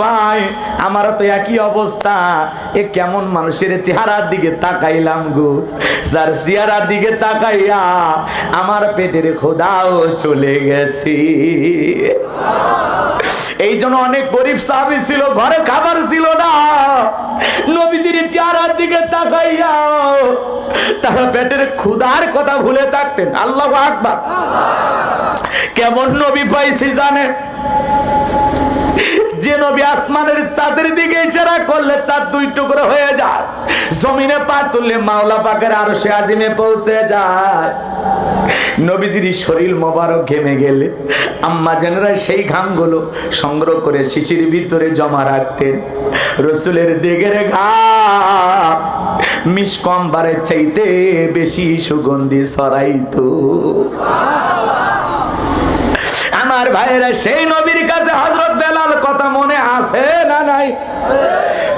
ভাই আমারও তো একই অবস্থা। এ কেমন মানুষের চেহারার দিকে তাকাইলাম গো। যার চেহারার দিকে তাকাইয়া আমার পেটের খোদাও চলে গেছি। এই জন্য অনেক গরিব সাহাবি ছিল, ঘরে খাবার ছিল না। নবীজির চেহারার দিকে তাকাইয়া তারা পেটের ক্ষুধার কথা ভুলে থাকতেন। আল্লাহ আকবার। কেমন নবী পাইছি জানেন? যে নবী আসমানের চাঁদের দিকে ইশারা করলে চাঁদ দুই টুকরো হয়ে যায়। জমিনে পা তুললে মাওলা পাকের আরও সে আজিমে পৌঁছে যায়। নবীজির শরীর মোবারক ঘেমে গেলে আম্মা জেনারা সেই ঘামগুলো সংগ্রহ করে শিশির ভিতরে জমা রাখতেন। রসুলের দিকের ঘাম মিস কম বারের চাইতে বেশি সুগন্ধি ছড়াইতো। আমার ভাইয়েরা, সেই নবীর কাছে হজরত বেলাল কথা মনে আছে না নাই?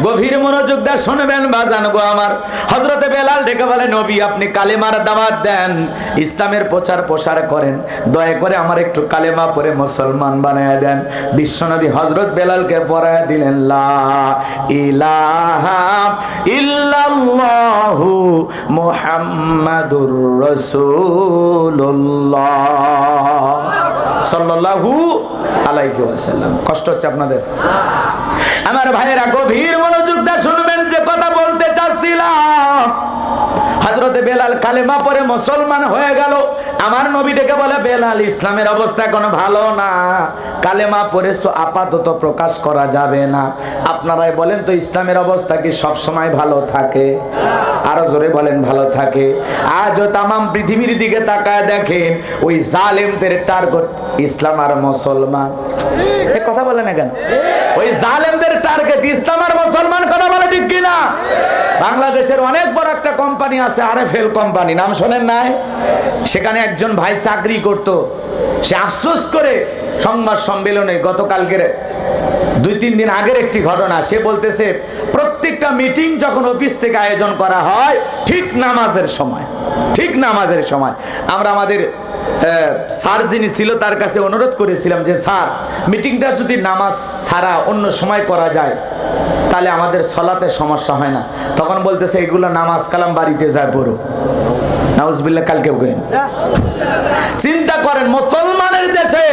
গভীর মনোযোগ দা শুনবেন বাজান গো আমার। হজরতে বেলাল ডেকে বলে, নবী, আপনি কালেমার দাওয়াত দেন। ইসলামের প্রচার প্রসার করেন। দয়া করে আমার একটু কালেমা পরে মুসলমান বানায় দেন। বিশ্বনবী হজরত বেলালকে পড়ায় দিলেন কষ্ট হচ্ছে আপনাদের। আমার ভাইয়েরা, গভীর দিয়ে শুনবেন যে কথা বলতে চাচ্ছিলাম। বেলাল কালেমা পরে মুসলমান হয়ে গেল। আমার বলে, বেলাল, ইসলামের অবস্থা কোনো ভালো না। কালেমা পরে আপাতত প্রকাশ করা যাবে না। আপনারাই বলেন তো, ইসলামের অবস্থা কি সব সময় ভালো থাকে? আরও জোরে বলেন, ভালো থাকে। আজও তামাম পৃথিবীর দিকে তাকায় দেখেন, ওই জালেমদের টার্গেট ইসলাম আর মুসলমান। কথা বলে না কেন? ওই জালেমদের টার্গেট মুসলমান কথা বলে ঠিক কিনা? বাংলাদেশের অনেক বড় একটা কোম্পানি আছে আর এফ এল কোম্পানি নাম শোনেন নাই? সেখানে একজন ভাই চাকরি করত। সে আফসোস করে সংবাদ সম্মেলনে গতকালকের দুই, তিন দিন আগের একটি ঘটনা, সে বলতেছে প্রত্যেকটা মিটিং যখন অফিস থেকে আয়োজন করা হয় ঠিক নামাজের সময় ঠিক নামাজের সময়। আমরা আমাদের স্যার যিনি ছিল তার কাছে অনুরোধ করেছিলাম যে স্যার মিটিংটা যদি নামাজ ছাড়া অন্য সময় করা যায় তাহলে আমাদের সলাতে সমস্যা হয় না। তখন বলতেছে এগুলো নামাজ কালাম বাড়িতে যায় পড়ো। নাউজবিল্লা কালকে কেউ চিন্তা করেন মুসলমানের দেশে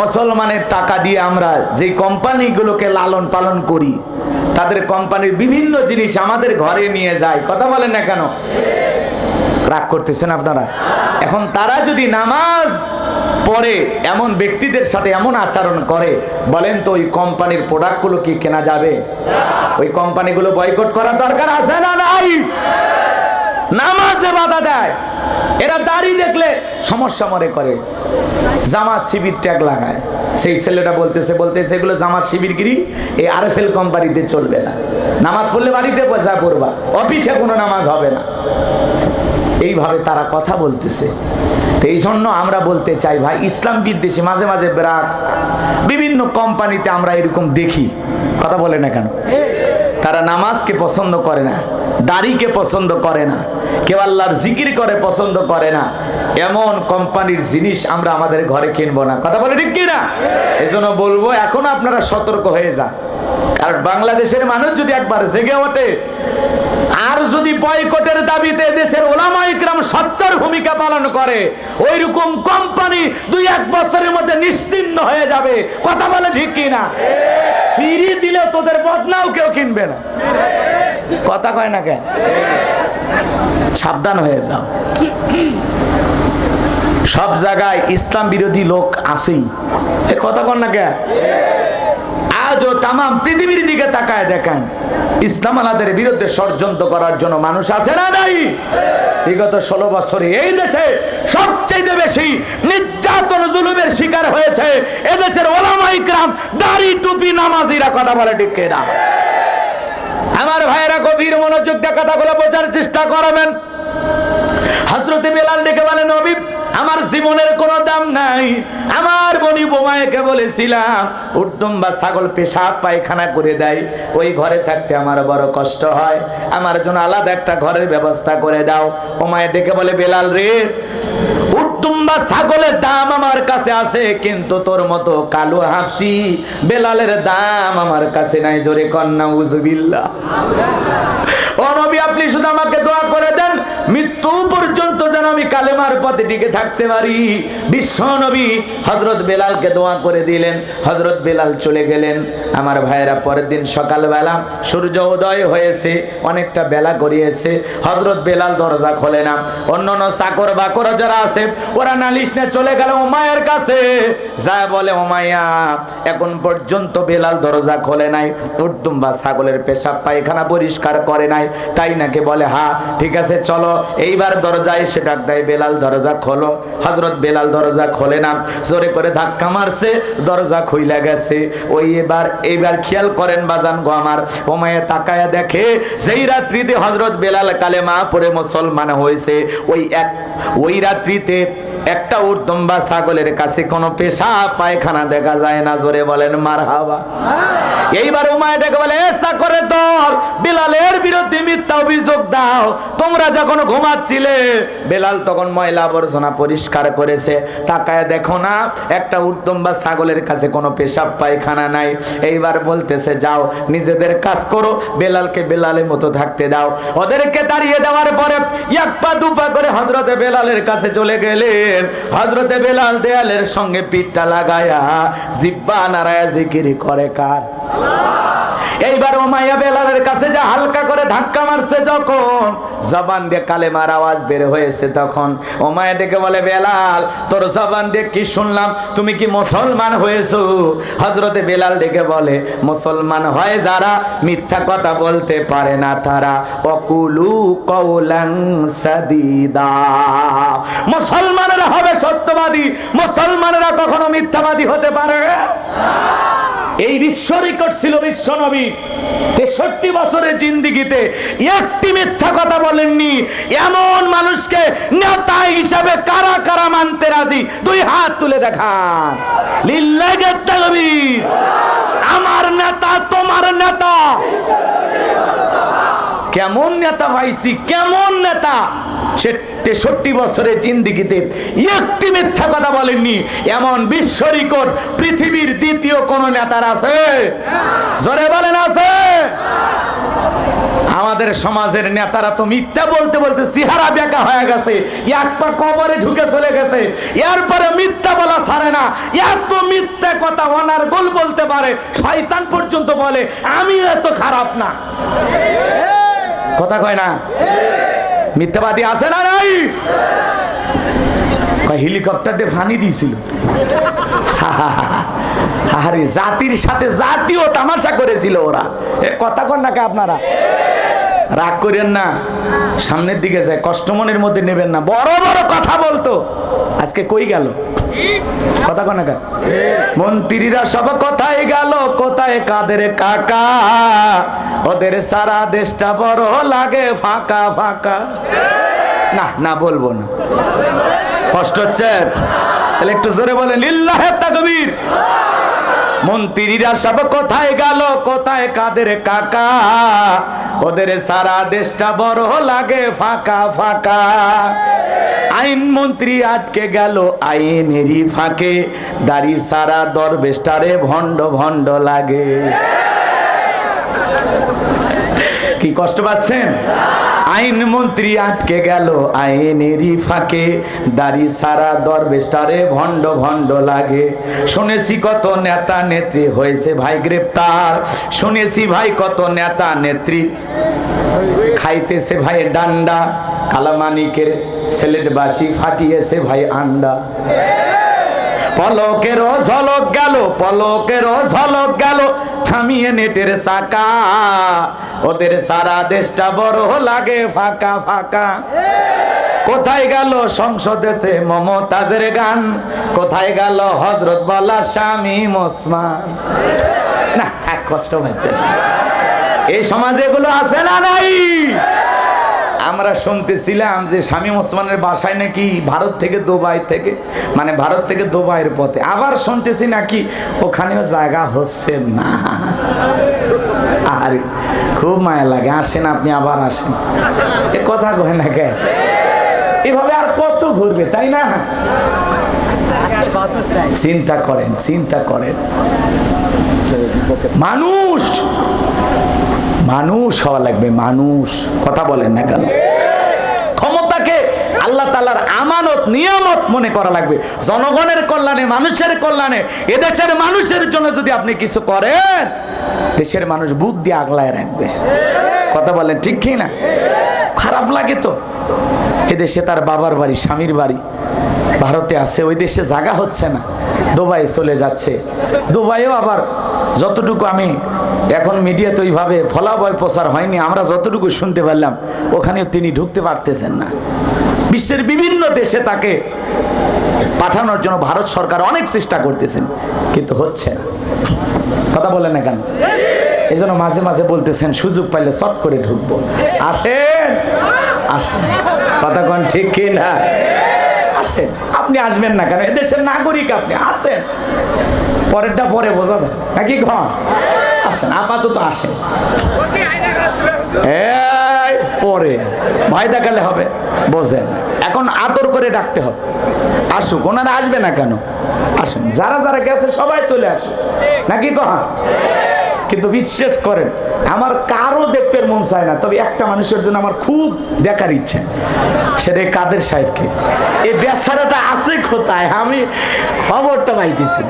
মুসলমানের টাকা দিয়ে আমরা যে কোম্পানিগুলোকে লালন পালন করি, তাদের কোম্পানির বিভিন্ন জিনিস আমাদের ঘরে নিয়ে যায়। কথা বলেন না কেন? রাগ করতেছেন আপনারা? এখন তারা যদি নামাজ পড়ে, এমন ব্যক্তিদের সাথে এমন আচরণ করে, বলেন তো ওই কোম্পানির প্রোডাক্টগুলো কি কেনা যাবে? ওই কোম্পানিগুলো বয়কট করার দরকার আছে না নাই? নামাজে বাধা দেয়। এরা দাড়ি দেখলে সমস্যা মনে করে। জামাত শিবির ট্যাগ লাগায়। সেই ছেলেটা বলতেছে বলতেছে, এগুলো জামাত শিবিরগিরি, এই আরএফএল কোম্পানিতে চলবে না। নামাজ পড়লে বাড়িতে যা পড়বা অফিসে কোনো নামাজ হবে না। এইভাবে তারা কথা বলতেছে। এই জন্য আমরা বলতে চাই, ভাই, ইসলাম বিদ্বেষী, মাঝে মাঝে বিরাট। বিভিন্ন কোম্পানিতে আমরা এরকম দেখি। কথা বলে না কেন? তারা নামাজকে পছন্দ করে না, দাড়িকে পছন্দ করে না, কেউ আল্লাহর জিকির করে পছন্দ করে না। এমন কোম্পানির জিনিস আমরা আমাদের ঘরে কিনবো না। কথা বলে ঠিক কিনা? এজন্য বলব, এখনও আপনারা সতর্ক হয়ে যান। কারণ বাংলাদেশের মানুষ যদি একবার জেগে ওঠে, আর যদি বয়কটের দাবিতে দেশের ওলামা ইকরাম সচ্চার ভূমিকা পালন করে ওই রকম কোম্পানি দুই এক বছরের মধ্যে নিশ্চিন্ন হয়ে যাবে। কথা বলে ঠিক কিনা? ফিরি দিলে তোদের বদনাও কেউ কিনবে না। কথা কয় না কেন? সাবধান হয়ে যাও। সব জায়গায় ইসলাম বিরোধী লোক আছেই। এ কথা কন না কেন? আজও তাম পৃথিবীর দিকে তাকায় দেখেন, ইসলাম আলাদের বিরুদ্ধে ষড়যন্ত্র করার জন্য মানুষ আছে না নাই? বিগত ষোলো বছরে এই দেশে সবচেয়ে বেশি নির্যাতন জুলুমের শিকার হয়েছে। এদেশের ওলামাই গ্রাম দাড়ি টুপি নামাজিরা কথা বলে, ঠিক না আমার ভাইয়েরা, গভীর মনোযোগ দিয়ে কথাগুলো বোঝার চেষ্টা করবেন। হজরতে বেলাল ডেকে বলে, নবী, আমার জীবনের কোনো দাম নাই। আমার বনি বোমায়কে বলেছিলাম উর্দম বা ছাগল পেশাব পায়খানা করে দেয়। ওই ঘরে থাকতে আমার বড় কষ্ট হয়। আমার জন্য আলাদা একটা ঘরের ব্যবস্থা করে দাও। ওমায় ডেকে বলে, বেলাল রে উট্টুম্বা ছাগলের দাম আমার কাছে আছে, কিন্তু তোর মতো কালো হাসি বেলালের দাম আমার কাছে নাই। জোরে কন্যা উজবিল্লা নবী, আপনি শুধু আমাকে দোয়া করে দেন, মৃত্যু পর্যন্ত যেন আমি কালেমার পথে টিকে থাকতে পারি। বিশ্ব নবী হজরত বেলালকে দোয়া করে দিলেন হজরত বেলাল চলে গেলেন। আমার ভাইয়েরা, পরের দিন সকালবেলা সূর্য উদয় হয়েছে, অনেকটা বেলা হজরত বেলাল দরজা খোলে না। অন্য অন্য চাকর বাকর যারা আছে, ওরা নালিশ নিয়ে চলে গেল ওমায়ের কাছে। যা বলে ওমাইয়া এখন পর্যন্ত বেলাল দরজা খোলে নাই, উর্দুম বা ছাগলের পেশাব পায়খানা পরিষ্কার করে নাই তাই নাকি বলে, হা, ঠিক আছে, চলো। এইবার দরজা এসে ডাক দেয়, বেলাল, দরজা খোলো। হজরত বেলাল দরজা খোলে না, জোরে করে ধাক্কা মারছে, দরজা খুইলা গেছে। ওই এবার, এইবার খেয়াল করেন বাজান গো আমার, ওমায়ে তাকায়া দেখে, যেই রাত্রিতে হজরত বেলাল কালেমা পরে মুসলমান হয়েছে, ওই এক, ওই রাত্রিতে একটা উর্দম বা ছাগলের কাছে কোনো পেশা, পায়খানা দেখা যায় না, জোরে বলেন মার হাওয়া এইবার উমায় ডেকে বলে চাকরের দল, বেলালের বিরুদ্ধে মিথ্যা অভিযোগ দাও। তোমরা যখন ঘুমাচ্ছিলে, বেলাল তখন ময়লা আবর্জনা পরিষ্কার করেছে। তাকায় দেখো না, একটা উত্তম বা ছাগলের কাছে কোনো পেশাব পায়খানা নাই। এইবার বলতেছে, যাও, নিজেদের কাজ করো, বেলালকে বেলালের মতো থাকতে দাও। ওদেরকে দাঁড়িয়ে দেওয়ার পরে এক পা দুপা করে হজরতে বেলালের কাছে চলে গেলেন হজরতে বেলাল দেয়ালের সঙ্গে পিঠটা লাগায়া জিব্বা নারায়া জিকিরি করে কার? এইবার ওমাইয়া বেলালের কাছে যা হালকা করে ধাক্কা মারছে যখন জবান দিয়ে কালেমার আওয়াজ বের হয়েছে তখন ওমায়া ডেকে বলে, বেলাল, তোর জবান দিয়ে কি শুনলাম? তুমি কি মুসলমান হয়েছো? হজরতে বেলাল ডেকে বলে, মুসলমান হয় যারা মিথ্যা কথা বলতে পারে না তারা অকুলু কৌলাং সাদিদা। মুসলমানেরা হবে সত্যবাদী, মুসলমানেরা কখনো মিথ্যাবাদী হতে পারে এই বিশ্ব রেকর্ড ছিল বিশ্ব নবী। তেষট্টি বছরের জিন্দিগিতে একটি মিথ্যা কথা বলেননি। এমন মানুষকে নেতা হিসাবে কারা কারা মানতে রাজি? দুই হাত তুলে দেখান। আমার নেতা, তোমার নেতা। কেমন নেতা পাইছি, কেমন নেতা? সে তেষট্টি বছরের জিন্দিগিতে একটি মিথ্যা কথা বলেননি। এমন বিশ্ব রেকর্ড পৃথিবীর দ্বিতীয় কোন নেতার আছে? জোরে বলেন আছে? আমাদের সমাজের নেতারা তো মিথ্যা বলতে বলতে সিহারা বেকা হয়ে গেছে। এক পা কবরে ঢুকে চলে গেছে। এরপরে মিথ্যা বলা ছাড়ে না। এত মিথ্যা কথা ওনার গোল বলতে পারে। শয়তান পর্যন্ত বলে, আমি এত খারাপ না। কথা কয় না? মিথ্যাবাদী আছে না নাই? হেলিকপ্টার দিয়ে ফানি দিয়েছিল। আরে, জাতির সাথে জাতীয় তামাশা করেছিল ওরা। এ, কথা কন নাকি আপনারা? রাগ করেন না। সামনের দিকে যায়, কষ্ট মনের মধ্যে নেবেন না। বড় বড় কথা বলতো। আজকে কই গেল? কথা কন নাকা মন্ত্রীরা সব কোথায় গেল, কোথায় কাদের কাকা? ওদের সারা দেশটা বড় লাগে ফাঁকা ফাঁকা। না না বলব না। কষ্ট হচ্ছে? তাহলে একটু জোরে বলে লিল্লাহে তাকবীর। মন্ত্রীরা সব কোথায় গেল, কোথায় কাদের কাকা? ওদের সারা দেশটা বড় লাগে ফাঁকা ফাঁকা। আইন মন্ত্রী আটকে গেল আইনেরই ফাঁকে। দাড়ি সারা দরবেস্টারে ভণ্ড ভণ্ড লাগে। কি কষ্ট পাচ্ছেন? আইন মন্ত্রী আটকে গেল আইনেরই ফাঁকে। দাড়ি সারা দরবেস্টারে ভণ্ড ভণ্ড লাগে। শুনেছি কত নেতা নেত্রী হয়েছে ভাই গ্রেপ্তার। শুনেছি ভাই কত নেতা নেত্রী খাইতেছে ভাই ডান্ডা। কালামানিকের সিলেটবাসী ফাটিয়েছে ভাই আন্ডা। পলকের ঝলক গেল পলকের ঝলক গেল, থামিয়ে নেটের চাকা। ওদের সারা দেশটা বড় লাগে ফাঁকা ফাঁকা। কোথায় গেল সংসদেতে মমতাজের গান? কোথায় গেল হজরত বলা স্বামী মোসমান? না, থাক, কষ্ট হচ্ছে। এই সমাজে এগুলো আছে না নাই? আমরা শুনতেছিলাম যে স্বামী ওসমানের বাসায় নাকি ভারত থেকে দুবাই থেকে মানে ভারত থেকে দুবাইয়ের পথে। আবার শুনতেছি নাকি ওখানেও জায়গা হচ্ছে না। আর, খুব মায়া লাগে। আসেন আপনি, আবার আসেন। এ কথা কহে না কে? এভাবে আর কত ঘুরবে, তাই না? চিন্তা করেন চিন্তা করেন। মানুষ। মানুষ হওয়া লাগবে, মানুষ। কথা বলেন না কেন? ক্ষমতাকে আল্লাহ তালার আমানত, নিয়ামত মনে করা লাগবে। জনগণের কল্যাণে, মানুষের কল্যাণে, এদেশের মানুষের জন্য যদি আপনি কিছু করেন, দেশের মানুষ বুক দিয়ে আগলায় রাখবে। কথা বলেন ঠিক কি না? খারাপ লাগে তো। এদেশে তার বাবার বাড়ি, স্বামীর বাড়ি। ভারতে আছে, ওই দেশে জায়গা হচ্ছে না। দুবাই চলে যাচ্ছে। দুবাইও আবার যতটুকু আমি এখন মিডিয়া মিডিয়াতে ওইভাবে ফলাবয় প্রচার হয়নি, আমরা যতটুকু শুনতে পারলাম, ওখানেও তিনি ঢুকতে পারতেছেন না। বিশ্বের বিভিন্ন দেশে তাকে পাঠানোর জন্য ভারত সরকার অনেক চেষ্টা করতেছেন, কিন্তু হচ্ছে না। কথা বলেন না কেন? এই জন্য মাঝে মাঝে বলতেছেন, সুযোগ পাইলে চট করে ঢুকবো। আসেন আসেন। কথা কোন ঠিক কি না? আসেন। আপনি আসবেন না কেন? এদেশের নাগরিক আপনি আছেন পরেরটা পরে বোঝা যায়। নাকি ঘর আসেন, আপাতত আসেন। পরে। ভাই দেখালে হবে, বোঝেন। এখন আদর করে ডাকতে হবে। আসুক, ওনারা আসবে না কেন? আসুন, যারা যারা গেছে, সবাই চলে আসুক। নাকি কহা কিন্তু বিশ্বাস করেন, আমার কারও দেখতে মন চায় না, তবে একটা মানুষের জন্য আমার খুব দেখার ইচ্ছে। সেটা কাদের সাহেবকে। এই বেচারাটা আছে কোথায়? আমি খবরটা পাইতেছি।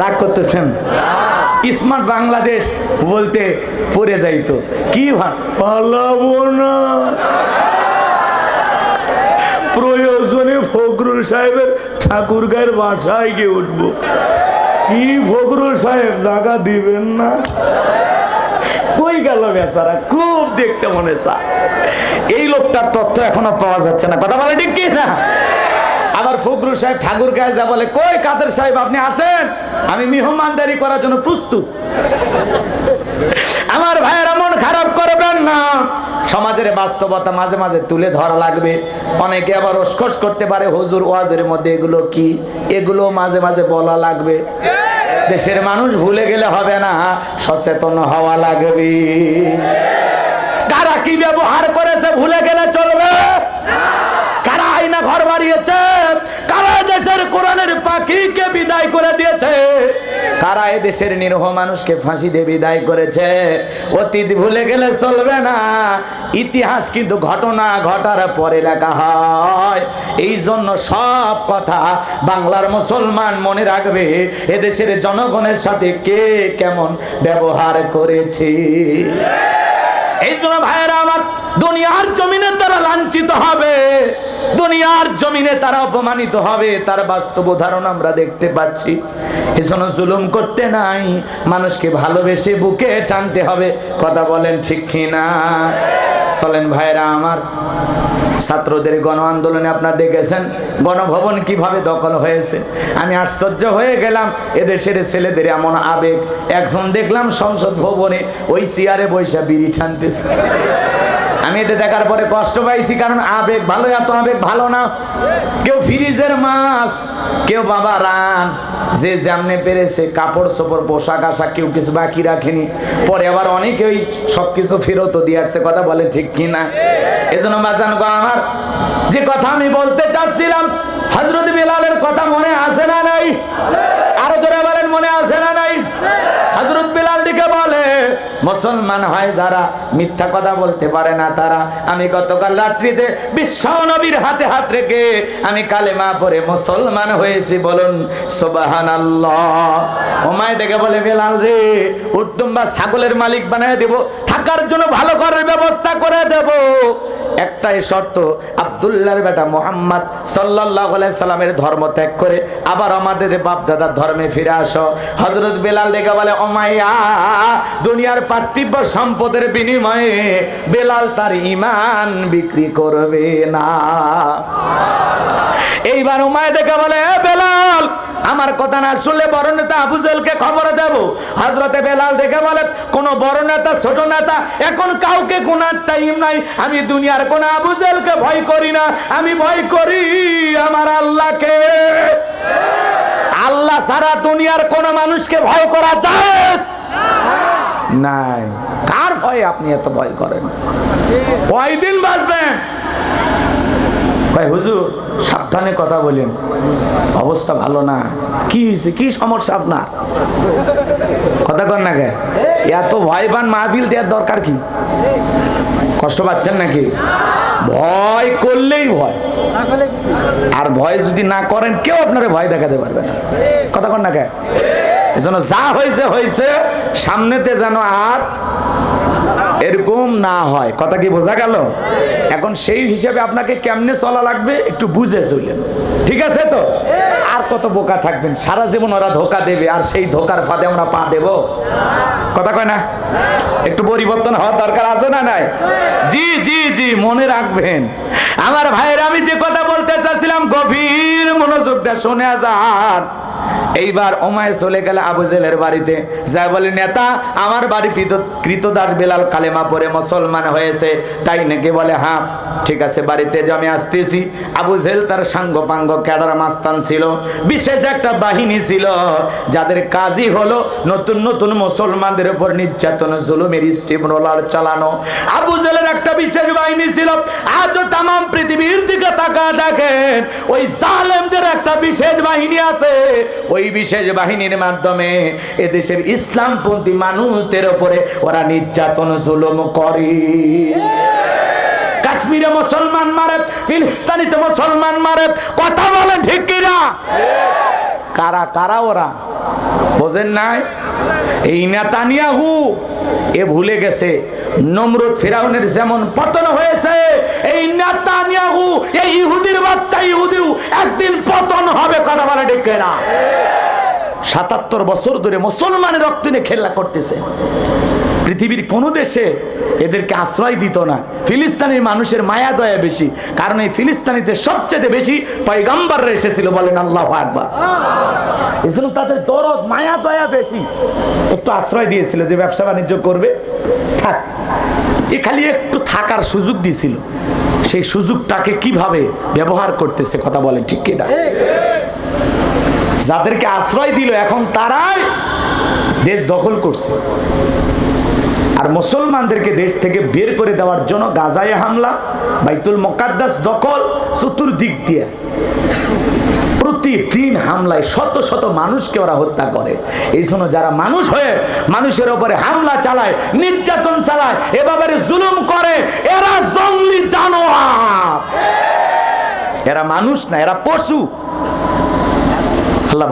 রাগ করতেছেন? স্মার্ট বাংলাদেশ বলতে পড়ে যাইতো কি পালাবো প্রয়োজনে ফখরুল সাহেবের ঠাকুর গায়ের বাসায় গিয়ে উঠবো। কি ফখরুল সাহেব জায়গা দিবেন না? কই গেল বেচারা? খুব দেখতে মনে চায় এই লোকটার তথ্য এখনও পাওয়া যাচ্ছে না। কথা বলে ঠিক কি না আবার ফখরুল সাহেব ঠাকুর গায়ে যা বলে, কই কাদের সাহেব, আপনি আসেন? আমি মিহমানদারি করার জন্য প্রস্তুত। আমার ভাইয়েরা খারাপ করবেন না। সমাজের বাস্তবতা মাঝে মাঝে তুলে ধরা লাগবে। অনেকে আবার রসকস করতে পারে, হুজুর, ওয়াজের মধ্যে এগুলো কি? এগুলো মাঝে মাঝে বলা লাগবে। দেশের মানুষ ভুলে গেলে হবে না, সচেতন হওয়া লাগবে। কারা কি ব্যবহার করেছে ভুলে গেলে চলবে? কারা আইনা ঘর বাড়িয়েছে কারা দেশের কোরআনের পাখিকে বিদায় করে এ দেশের নিরহ মানুষকে ফাঁসি দিয়ে বিদায় করেছে। অতীত ভুলে গেলে চলবে না। ইতিহাস কিন্তু ঘটনা ঘটার পরে লেখা হয়। এই জন্য সব কথা বাংলার মুসলমান মনে রাখবে, এদেশের জনগণের সাথে কে কেমন ব্যবহার করেছে। এই জন্য ভাইয়েরা, আমার দুনিয়ার জমিনে তারা লাঞ্ছিত হবে। দুনিয়ার জমিনে তারা অপমানিত হবে, তার বাস্তব উদাহরণ আমরা দেখতে পাচ্ছি। এজন্য জুলুম করতে নাই, মানুষকে ভালোবেসে বুকে টানতে হবে। কথা বলেন ঠিক কিনা? চলেন ভাইরা আমার, ছাত্রদের গণ আন্দোলনে আপনারা দেখেছেন, গণভবন কীভাবে দখল হয়েছে? আমি আশ্চর্য হয়ে গেলাম, এদেশের ছেলেদের এমন আবেগ। একজন দেখলাম সংসদ ভবনে ওই চেয়ারে বৈশা বিড়ি টানতেছে। আমি এটা দেখার পরে কষ্ট পাইছি, কারণ আবেগ ভালো, এত আবেগ ভালো না। কেউ ফ্রিজের মাছ, কেউ বাবা রান। যে যেমনে পেরেছে, কাপড় চোপড়, পোশাক আশাক কেউ কিছু বাকি রাখেনি। পরে আবার অনেকেই সব কিছু ফেরত দিয়ে আসছে, কথা বলে ঠিক কিনা। এজন্য বাজান গো আমার, যে কথা আমি বলতে চাচ্ছিলাম হজরত বিলালের কথা মনে আছে না নাই আরও জোরে বলেন মনে আছে না নাই হজরত বিলাল দিকে বলে মুসলমান হয় যারা মিথ্যা কথা বলতে পারে না তারা। আমি গতকাল রাত্রিতে বিশ্ব নবীর হাতে হাত রেখে আমি কালেমা পরে মুসলমান হয়েছি বলুন সোবাহান ওমায় ডেকে বলে, বেলাল রে উত্তম্বা ছাগলের মালিক বানিয়ে দেব, থাকার জন্য ভালো করার ব্যবস্থা করে দেব। একটাই শর্ত আব্দুল্লাহর বেটা মোহাম্মদ সাল্লাহ সাল্লামের ধর্ম ত্যাগ করে আবার আমাদের বাপ দাদার ধর্মে ফিরে আসো। হজরত বেলাল লেগে বলে ওমাইয়া দুনিয়ার পার্থিব সম্পদের বিনিময়ে বেলাল তার ইমান বিক্রি করবে না। এইবার উমায় দেখে বলে, "এ বেলাল, আমার কথা না শুনলে বড় নেতা আবু জেলকে খবর দেব? হজরতে বেলাল দেখে বলে, কোন বড় নেতা, ছোট নেতা, এখন কাউকে কোন টাইম নাই। আমি দুনিয়ার কোন আবু জেলকে ভয় করি না। আমি ভয় করি আমার আল্লাহকে। আল্লাহ সারা দুনিয়ার কোন মানুষকে ভয় করা যায় নাই। কার ভয় আপনি এত ভয় করেন? কয়দিন বাঁচবেন? ভাই, হুজুর, সাবধানে কথা বলেন। অবস্থা ভালো না। কি হয়েছে? কি সমস্যা আপনার? কথা কর না কে? এত ভয় পান মাহফিল দেওয়ার দরকার কি? কষ্ট পাচ্ছেন নাকি? ভয় করলেই ভয়। আর ভয় যদি না করেন, কেউ আপনারা ভয় দেখাতে পারবে না। কথা কর না কে? এজন্য যা হয়েছে হয়েছে। সামনেতে যেন আর এরকম না হয়। কথা কি বোঝা গেল? এখন সেই হিসেবে আপনাকে কেমনে চলা লাগবে একটু বুঝে চললেন ঠিক আছে তো? আর কত বোকা থাকবেন? সারা জীবন ওরা ধোকা দেবে, আর সেই ধোকার ফাঁদে আমরা পা দেব। কথা কয় না? একটু পরিবর্তন হওয়ার দরকার আছে না নাই? জি জি জি, মনে রাখবেন। আমার ভাইয়ের আমি যে কথা বলতে চাচ্ছিলাম, গভীর মনোযোগ দিয়ে শুনে যান। এইবার ওমায় চলে গেল আবু জেলের বাড়িতে। যা বলে, নেতা, আমার বাড়ি কৃত- কৃতদাস বেলাল কালেমা পরে মুসলমান হয়েছে। তাই নাকি বলে হ্যাঁ। ঠিক আছে, বাড়িতে যে আমি আসতেছি, আবু জেল তার সাঙ্গ পাঙ্গ ক্যাডার মাস্তান ছিল, বিশেষ একটা বাহিনী ছিল, যাদের কাজই হলো নতুন নতুন মুসলমানদের উপর নির্যাতন, জুলুমের স্টিম রোলার চালানো। আবু জেলের একটা বিশেষ বাহিনী ছিল, আজও তাম পৃথিবীর দিকে তাকা দেখেন, ওই জালেমদের একটা বিশেষ বাহিনী আছে। ওই বিশেষ বাহিনীর মাধ্যমে এদেশের ইসলামপন্থী মানুষদের উপরে ওরা নির্যাতন, জুলুম করে। কাশ্মীরে মুসলমান মারে, ফিলিস্তানিতে মুসলমান মারে, কথা বলে ঠিক কিনা? কারা কারা ওরা? বোঝেন নাই? এই নেতানিয়াহু, এ ভুলে গেছে। নমরুদ ফিরাউনের যেমন পতন হয়েছে, এই নেতানিয়াহু, এই ইহুদির বাচ্চা ইহুদিও একদিন পতন হবে, কথা বলে ঠিক কিনা? সাতাত্তর বছর ধরে মুসলমানের রক্ত নিয়ে খেলা করতেছে। পৃথিবীর কোন দেশে এদেরকে আশ্রয় দিত না। ফিলিস্তানের মানুষের মায়া দয়া বেশি। কারণ এই ফিলিস্তানিতে সবচেয়ে বেশি পয়গাম্বাররা এসেছিল বলেন আল্লাহ আকবার। এই জন্য তাদের দরদ, মায়া দয়া বেশি। একটু আশ্রয় দিয়েছিল যে ব্যবসা বাণিজ্য করবে। থাক। এ খালি একটু থাকার সুযোগ দিয়েছিল। সেই সুযোগটাকে কীভাবে ব্যবহার করতেছে কথা বলেন ঠিক কিনা? যাদেরকে আশ্রয় দিল, এখন তারাই দেশ দখল করছে। আর মুসলমানদেরকে দেশ থেকে বের করে দেওয়ার জন্য গাজায় হামলা, বাইতুল মোকাদ্দাস দখল, চতুর্দিক দিয়ে। প্রতিদিন হামলায় শত শত মানুষকে ওরা হত্যা করে। এই জন্য যারা মানুষ হয়ে মানুষের ওপরে হামলা চালায়, নির্যাতন চালায় এভাবে জুলুম করে, এরা জঙ্গলি জানোয়ার। এরা মানুষ না, এরা পশু।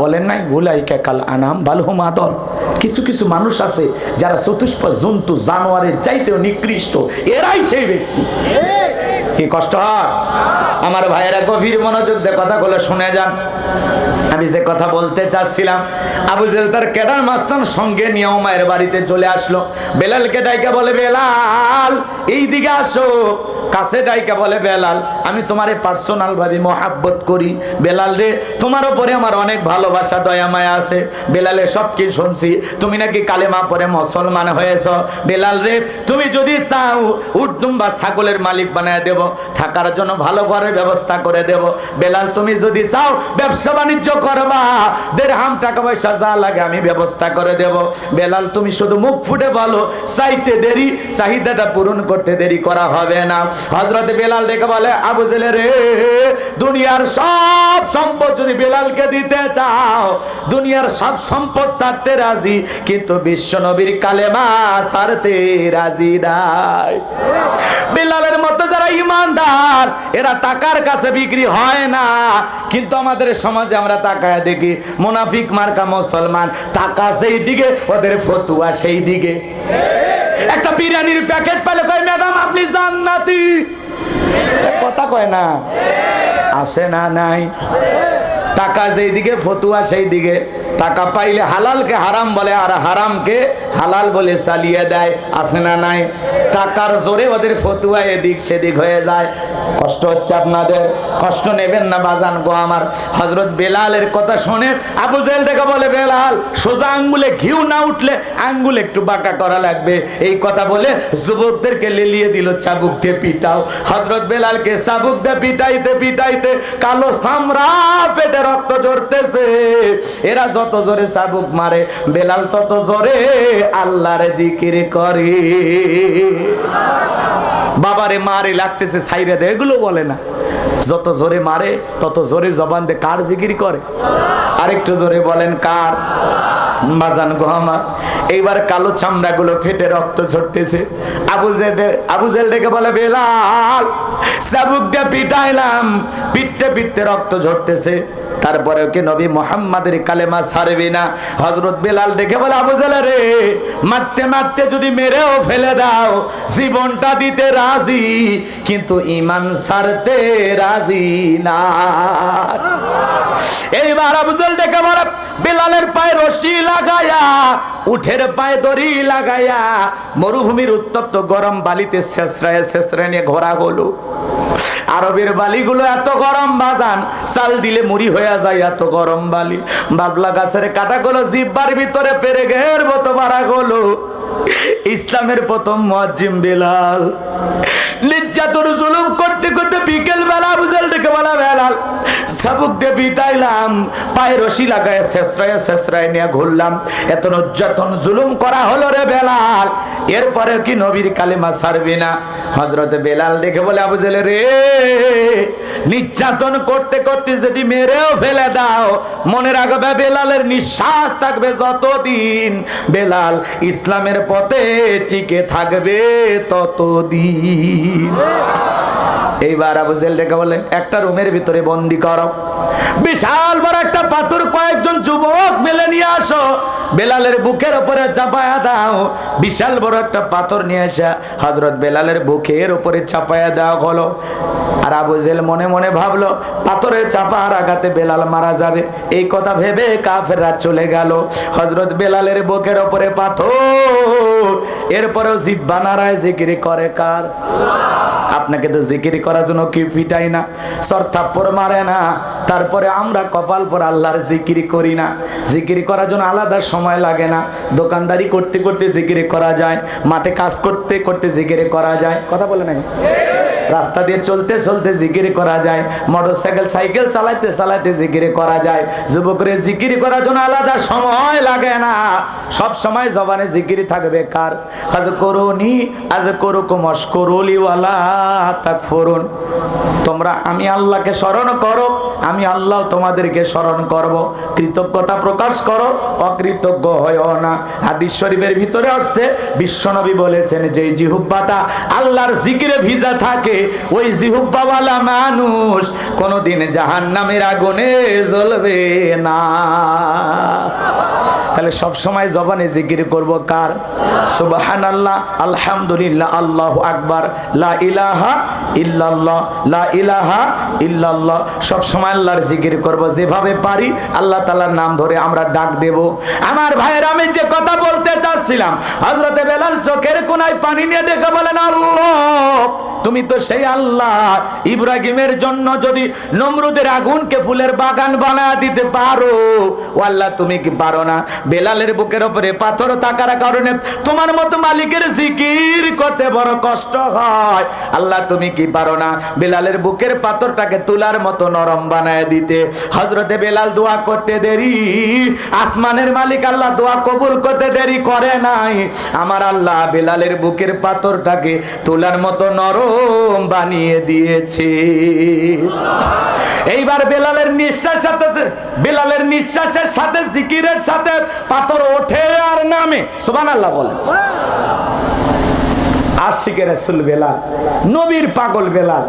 বলেন নাই, উলাইকা কাল আনাম বালহুম আদল কিছু কিছু মানুষ আছে যারা চতুষ্প জন্তু, জানোয়ারের চাইতেও নিকৃষ্ট। এরাই সেই ব্যক্তি। কি কষ্ট হয়? আমার ভাইয়েরা গভীর মনোযোগ দিয়ে কথাগুলো শুনে যান। আমি যে কথা বলতে চাচ্ছিলাম, আবু জেল তার কেদার মাস্তান সঙ্গে নিয়ে মায়ের বাড়িতে চলে আসলো। বেলালকে ডাইকা বলে, বেলাল এই দিকে আসো। কাছে ডাইকা বলে, বেলাল, আমি তোমারে পার্সোনাল ভাবে মহাব্বত করি। বেলাল রে, তোমার ওপরে আমার অনেক ভালোবাসা, দয়া, মায়া আছে। বেলালে সব কি শুনছি? তুমি নাকি কালেমা পরে মুসলমান হয়েছ? বেলাল রে, তুমি যদি চাও উর্দুম বা ছাগলের মালিক বানায় দেব, থাকার জন্য ভালো ঘরের ব্যবস্থা করে দেব। বেলাল, তুমি যদি চাও, ব্যবসা বাণিজ্য করবা, দেড়হাম টাকা পয়সা যা লাগে আমি ব্যবস্থা করে দেব। বেলাল, তুমি শুধু মুখ ফুটে বলো, চাইতে দেরি, চাহিদাটা পূরণ করতে দেরি করা হবে না। হজরত বেলাল দেখে বলে, আবু জেলে রে, দুনিয়ার সব সম্পদ যদি বেলালকে দিতে চাও, দুনিয়ার সব সম্পদ ছাড়তে রাজি, কিন্তু বিশ্ব নবীর কালেমা ছাড়তে রাজি নাই। বেলালের মতো যারা ইমানদার, এরা টাকার কাছে বিক্রি হয় না। কিন্তু আমাদের সমাজে আমরা তাকায় দেখি, মুনাফিক মার্কা মুসলমান, টাকা সেই দিকে, ওদের ফতুয়া সেই দিকে। একটা বিরিয়ানির প্যাকেট পেলে কয়, ম্যাডাম, আপনি জান্নাতি। কথা কয় না। আছে না, নাই। টাকা যেই দিকে ফতুয়া সেই দিকে টাকা পাইলে হালালকে হারাম বলে, আর হারামকে হালাল বলে চালিয়ে দেয় আসে না নাই? টাকার জোরে ওদের ফতুয়া এদিক সেদিক হয়ে যায়। কষ্ট হচ্ছে আপনাদের? কষ্ট নেবেন না বাজান গো আমার। হজরত বেলালের কথা শুনে আবু জেল থেকে বলে, বেলাল, সোজা আঙ্গুলে ঘিউ না উঠলে আঙ্গুল একটু বাঁকা করা লাগবে। এই কথা বলে যুবকদেরকে লেলিয়ে দিল চাবুক দিয়ে পিটাও। হজরত বেলালকে চাবুক দিয়ে পিটাইতে পিটাইতে কালো সামরা পেটে রক্ত ঝরতেছে। এরা যত জোরে চাবুক মারে, বেলাল তত জোরে আল্লাহর জিকির করে। বাবারে মারে লাগতেছে সাইরে দে, এগুলো বলে না। যত জোরে মারে, তত জোরে জবান দিয়ে কার জিকির করে? আরেকটু জোরে বলেন, কার? বাজান গো আমার, এইবার কালো চামড়াগুলো ফেটে রক্ত ঝরতেছে। আবু জেল আবু জেল ডেকে বলে, বেলাল, চাবুক দিয়ে পিটাইলাম। পিটতে পিটতে রক্ত ঝরতেছে। তারপরে কি নবী মোহাম্মদের কালেমা ছাড়বি না? হজরত বেলাল দেখে বলে, আবু রে, মারতে মারতে যদি মেরেও ফেলে দাও, জীবনটা দিতে রাজি, কিন্তু ইমান ছাড়তে রাজি না। এইবার আবু দেখে বলে, বেলালের পায়ে রশি লাগায়া, উঠের পায়ে দড়ি লাগায়া, মরুভূমির উত্তপ্ত গরম বালিতে শেষরায় শেষরায় নিয়ে ঘোরা হলো আরবের বালিগুলো এত গরম, বাজান। চাল দিলে মুড়ি হয়ে যায় এত গরম বালি। বাবলা গাছের কাটাগুলো জিব্বার ভিতরে পেরে ঘের মতো বাড়া হলো ইসলামের প্রথম মজ্জিম বেলাল। নির্যাতন জুলুম করতে করতে বিকেল বেলা বুঝাল ডেকে বলা, বেলাল, সাবুক দিয়ে পিটাইলাম পায়ে রশি লাগায় শেষরায় শেষরায় নিয়ে ঘুরলাম। এত নির্যাতন জুলুম করা হলো রে বেলাল। এরপরে কি নবীর কালেমা ছাড়বি না? হজরত বেলাল দেখে বলে আবু জেলে রে নির্যাতন করতে করতে যদি মেরেও ফেলে দাও, মনে রাখবে বেলালের নিঃশ্বাস থাকবে যতদিন। বেলাল ইসলামের পথে টিকে থাকবে ততদিন। এইবার আবু জেল ডেকে বলে, একটা রুমের ভিতরে বন্দি করো। বিশাল বড় একটা পাথর, কয়েকজন যুবক মেলে নিয়ে আসো। বেলালের বুকের উপরে চাপায়া দাও। বিশাল বড় একটা পাথর নিয়ে আসা হজরত বেলালের বুকের উপরে চাপায়া দেওয়া হলো। আর আবু জেল মনে মনে ভাবলো, পাথরের চাপার আঘাতে বেলাল মারা যাবে। এই কথা ভেবে কাফেররা চলে গেল। হজরত বেলালের বুকের উপরে পাথর। এরপরেও জিব্বা নারায় জিকিরি করে কার? আপনাকে তো জিকিরি করার জন্য কি ফিটাই না? সরথাপ্পর মারে না। তারপরে আমরা কপাল পর আল্লাহর জিকিরি করি না। জিকিরি করার জন্য আলাদা সময় লাগে না। দোকানদারি করতে করতে জিকিরি করা যায়। মাঠে কাজ করতে করতে জিকিরি করা যায়। কথা বলে নাকি রাস্তা দিয়ে চলতে চলতে জিকিরি করা যায়। মোটরসাইকেল, সাইকেল চালাইতে চালাইতে জিকিরি করা যায়। যুবকরে জিকিরি করার জন্য আলাদা সময় লাগে না। সব সময় জবানে জিকিরি থাকবে কার? আজ করুনি আজ করুক মস্করুলি ওয়ালা তাক ফরুন তোমরা, আমি আল্লাহকে স্মরণ করো, আমি আল্লাহ তোমাদেরকে স্মরণ করব। কৃতজ্ঞতা প্রকাশ করো, অকৃতজ্ঞ হয়েও না। হাদিস শরীফের ভিতরে আসছে, বিশ্বনবী বলেছেন যে জিহুব্বাটা আল্লাহর জিকিরে ভিজা থাকে, ওই জিহুব্বাওয়ালা মানুষ কোনোদিন জাহান নামের আগুনে জ্বলবে না। তাহলে সব সময় জবানে জিকির করব কার? সুবহান আল্লাহ আলহামদুলিল্লাহ, আল্লাহ আকবার, লা ইলাহা ইল্লাল্লাহ, লা ইলাহা ইল্লাল্লাহ। সব সময় আল্লাহর জিকির করব, যেভাবে পারি আল্লাহ তাআলার নাম ধরে আমরা ডাক দেব। আমার ভাইয়ের আমি যে কথা বলতে চাচ্ছিলাম, হযরতে বেলাল চোখের কোনায় পানি নিয়ে দেখে বলেন, আল্লাহ তুমি তো সেই আল্লাহ। ইব্রাহিমের জন্য যদি নমরুদের আগুনকে ফুলের বাগান বানায় দিতে পারো, ও আল্লাহ, তুমি কি পারো না? বেলালের বুকের উপরে পাথর থাকার কারণে তোমার মতো মালিকের জিকির করতে বড় কষ্ট হয়। আল্লাহ, তুমি কি পারো না? বেলালের বুকের পাথরটাকে তুলার মতো নরম বানায় দিতে। হজরতে বেলাল দোয়া করতে দেরি। আসমানের মালিক আল্লাহ দোয়া কবুল করতে দেরি করে নাই। আমার আল্লাহ, বেলালের বুকের পাথরটাকে তুলার মতো নরম বানিয়ে দিয়েছি। এইবার বেলালের নিঃশ্বাস সাথে, বেলালের নিঃশ্বাসের সাথে, জিকিরের সাথে পাথর ওঠে আর নামে। সুবান আল্লাহ বলে আশিকে রাসুল বেলাল, নবীর পাগল বেলাল।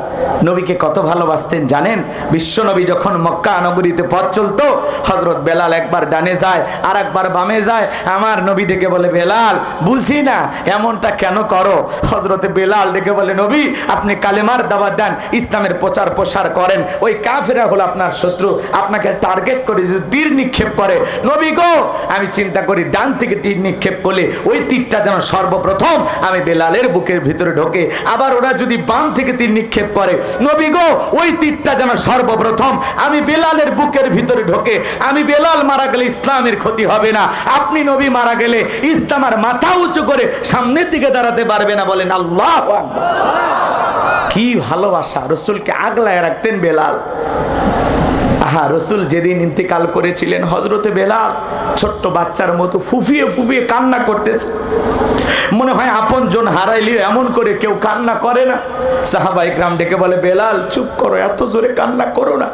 নবীকে কত ভালোবাসতেন জানেন? বিশ্ব নবী যখন মক্কা নগরীতে পথ চলতো হজরত বেলাল একবার ডানে যায় আর একবার বামে যায়। আমার নবী ডেকে বলে, বেলাল, বুঝি না, এমনটা কেন করো? হজরতে বেলাল ডেকে বলে, নবী, আপনি কালেমার দাওয়াত দেন, ইসলামের প্রচার প্রসার করেন। ওই কাফেরা হলো আপনার শত্রু, আপনাকে টার্গেট করে যদি তীর নিক্ষেপ করে। নবী গো, আমি চিন্তা করি, ডান থেকে তীর নিক্ষেপ করলে ওই তীরটা যেন সর্বপ্রথম আমি বেলালের বুকের ভিতরে ঢোকে, আবার ওরা যদি বাম থেকে তীর নিক্ষেপ করে, নবী গো, ওই তীরটা যেন সর্বপ্রথম, আমি বেলালের বুকের ভিতরে ঢোকে, আমি বেলাল মারা গেলে ইসলামের ক্ষতি হবে না, আপনি নবী মারা গেলে ইসলাম আর মাথা উঁচু করে সামনের দিকে দাঁড়াতে পারবে না, বলেন আল্লাহ কি ভালোবাসা, রসুলকে আগলায় রাখতেন বেলাল। আহা, রসুল যেদিন ইন্তেকাল করেছিলেন হজরতে বেলাল ছোট্ট বাচ্চার মতো ফুফিয়ে ফুফিয়ে কান্না করতেছে। মনে হয় আপন জন হারাইলি এমন করে কেউ কান্না করে না। সাহাবাই গ্রাম ডেকে বলে, বেলাল, চুপ করো, এত জোরে কান্না করো না।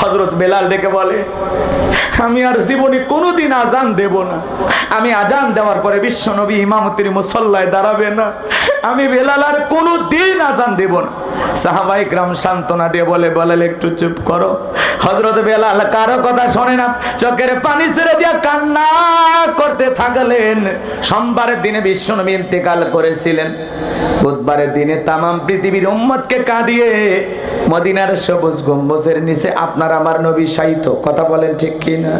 হজরত বেলাল ডেকে বলে, আমি আর জীবনে কোনোদিন আজান দেব না। আমি আজান দেওয়ার পরে বিশ্ব নবী ইমামতির মুসল্লায় দাঁড়াবে না। আমি বেলাল আর কোনো দিন আজান দেব না। সাহাবাই গ্রাম সান্ত্বনা দিয়ে বলে বলে একটু চুপ করো। হজরত বেলাল কারও কথা শোনে না। চোখের পানি ছেড়ে দিয়া কান্না করতে থাকলেন। সোমবারের দিনে বিশ্বনবী ইন্তেকাল করেছিলেন। বুধবারের দিনে তামাম পৃথিবীর উম্মতকে কাঁদিয়ে মদিনার সবুজ গম্বুজের নিচে আপনার আমার নবী সাহিত্য কথা বলেন ঠিক কি না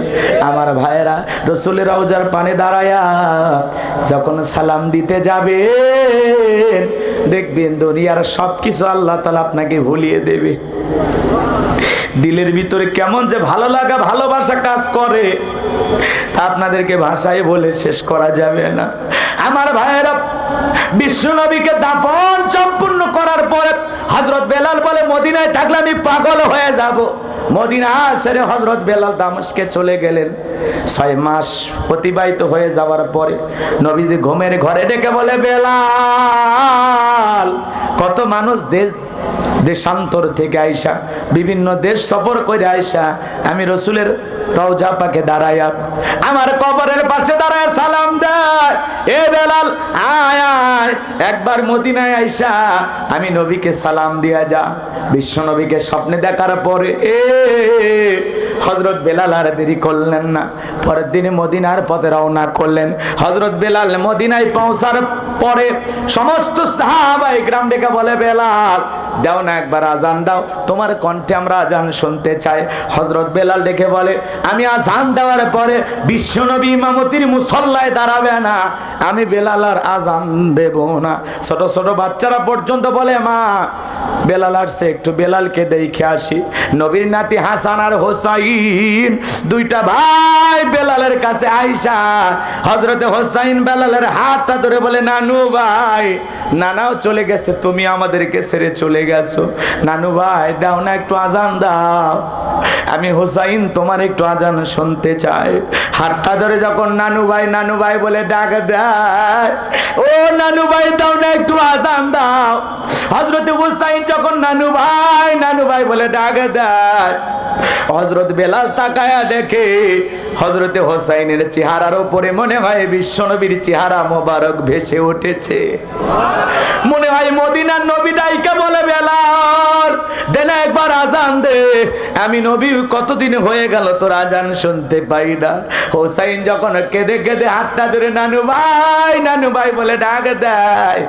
আমার ভাইয়েরা, রসুলের রওজার পানে দাঁড়ায়া যখন সালাম দিতে যাবে দেখবেন দুনিয়ার সব কিছু আল্লাহ তালা আপনাকে ভুলিয়ে দেবে। দিলের ভিতরে কেমন যে ভালো লাগা, ভালোবাসা কাজ করে। আপনাদেরকে ভাষায় বলে শেষ করা যাবে না। আমার ভাইয়েরা, বিশ্বনবীকে দাফন সম্পূর্ণ করার পরে হজরত বেলাল বলে, মদিনায় থাকলে আমি পাগল হয়ে যাব। মদিনা ছেড়ে হজরত বেলাল দামস্কে চলে গেলেন। ছয় মাস অতিবাহিত হয়ে যাওয়ার পরে নবীজি ঘুমের ঘরে ডেকে বলে, বেলাল, কত মানুষ দেশ দেশান্তর থেকে আইসা, বিভিন্ন দেশ সফর করে আইসা, আমি রসুলের রওজা পাকে দাঁড়াইয়া, আমার কবরের পাশে দাঁড়ায় সালাম দেয়। এ বেলাল, আয় আয়। একবার মদিনায় আইসা, আমি নবীকে সালাম দিয়া যা। বিশ্ব নবীকে স্বপ্নে দেখার পরে, এ হজরত বেলাল আর দেরি করলেন না। পরের দিনে মদিনার পথে রওনা করলেন। হজরত বেলাল মদিনায় পৌঁছার পরে সমস্ত সাহাবাই গ্রাম ডেকে বলে, বেলাল দাও না একবার আজান দাও। তোমার কণ্ঠে আমরা আজান শুনতে চাই। হজরত বেলাল ডেকে বলে, আমি আজান দেওয়ার পরে বিশ্বনবী ইমামতির মুসল্লায় দাঁড়াবে না। আমি বেলাল আর আজান দেব না। ছোট ছোট বাচ্চারা পর্যন্ত বলে, মা, বেলাল আসছে, একটু বেলালকে দেখে আসি। নবীর নাতি হাসান আর হোসাইন, দুইটা ভাই বেলালের কাছে আইসা হজরতে হোসাইন বেলালের হাতটা ধরে বলে, নানু ভাই, নানাও চলে গেছে, তুমি আমাদেরকে ছেড়ে চলে গেছো। নানু ভাই, দাও না একটু আজান দাও। আমি হোসাইন, তোমার একটু আজান শুনতে চাই। হাতটা ধরে যখন নানু ভাই নানু ভাই বলে ডাক দেয়, ও নানু ভাই, দাও না একটু আজান দাও। হজরত হুসাইন যখন নানু ভাই নানু ভাই বলে ডাক দেয় হজরত বেলাল তাকায়া দেখে হজরতে হোসাইনের চেহারার উপরে মনে হয় বিশ্বনবীর চেহারা মোবারক ভেসে উঠেছে। মনে হয় মদিনার নবী ডাইকে বলে, বেলাল, দেন একবার আজান দে। আমি নবী, কতদিন হয়ে গেল তোর আজান শুনতে পাই না? হোসাইন যখন কেঁদে কেঁদে হাতটা ধরে, নানু ভাই নানু ভাই বলে, ডাক দেয়।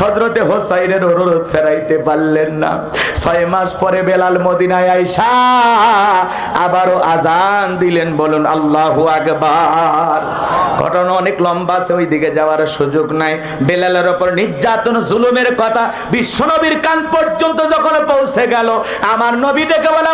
হজরতে হোসাইনের অনুরোধ ফেরাইতে পারলেন না। ছয় মাস পরে বেলাল মদিনায় আইসা আবারও আজান দিলেন, বলুন, আল্লাহু আকবার। ঘটনা অনেক লম্বা আছে ওই দিকে যাওয়ার সুযোগ নাই। বেলালের ওপর নির্যাতন, জুলুমের কথা, বিশ্বনবীর কান পর্যন্ত যখন পৌঁছে গেল, আমার নবী ডেকে বলা